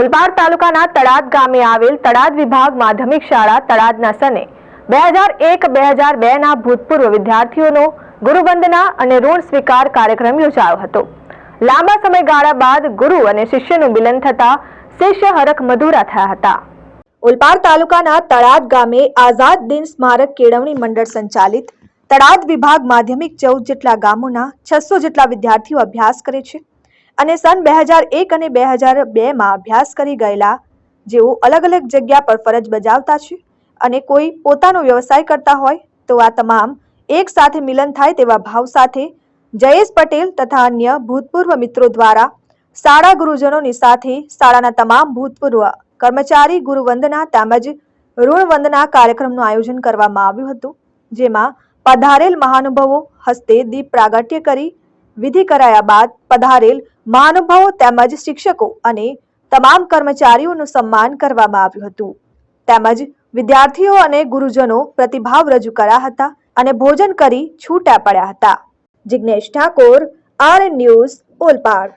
ઓલપાડ તાલુકાના તળાદ ગામે આવેલ તળાદ વિભાગ માધ્યમિક શાળા તળાદના સને બે હજાર એક, બે હજાર બે ના ભૂતપૂર્વ વિદ્યાર્થીઓનો ગુરુવંદના અને ઋણ સ્વીકાર કાર્યક્રમ યોજાયો હતો. લાંબા સમયગાળા બાદ ગુરુ અને શિષ્યનું મિલન થતા શિષ્ય હરખ મધુરા થયા હતા. ઓલપાડ તાલુકાના તળાદ ગામે આઝાદ દિન સ્મારક કેળવણી મંડળ સંચાલિત તળાદ વિભાગ માધ્યમિક ચૌદ જેટલા ગામોના છસો જેટલા વિદ્યાર્થીઓ અભ્યાસ કરે છે. અને સન બે હજાર એક અને બે હજાર બેમાં અભ્યાસ કરી ગયેલા જેઓ અલગ અલગ જગ્યા પર ફરજ બજાવતા છે અને કોઈ પોતાનો વ્યવસાય કરતા હોય તો આ તમામ એક સાથે મિલન થાય તેવા ભાવ સાથે જયેશ પટેલ તથા અન્ય ભૂતપૂર્વ મિત્રો દ્વારા શાળા ગુરુજનોની સાથે શાળાના તમામ ભૂતપૂર્વ કર્મચારી ગુરુવંદના તેમજ ઋણવંદના કાર્યક્રમનું આયોજન કરવામાં આવ્યું હતું, જેમાં પધારેલ મહાનુભાવો હસ્તે દીપ પ્રાગટ્ય કરી વિધિ કરાયા બાદ પધારેલ મહાનુભાવો તેમજ શિક્ષકો અને તમામ કર્મચારીઓનું સન્માન કરવામાં આવ્યું હતું. તેમજ વિદ્યાર્થીઓ અને ગુરુજનો પ્રતિભાવ રજૂ કર્યા હતા અને ભોજન કરી છૂટા પડ્યા હતા. Jignesh Thakor R news, Olpad.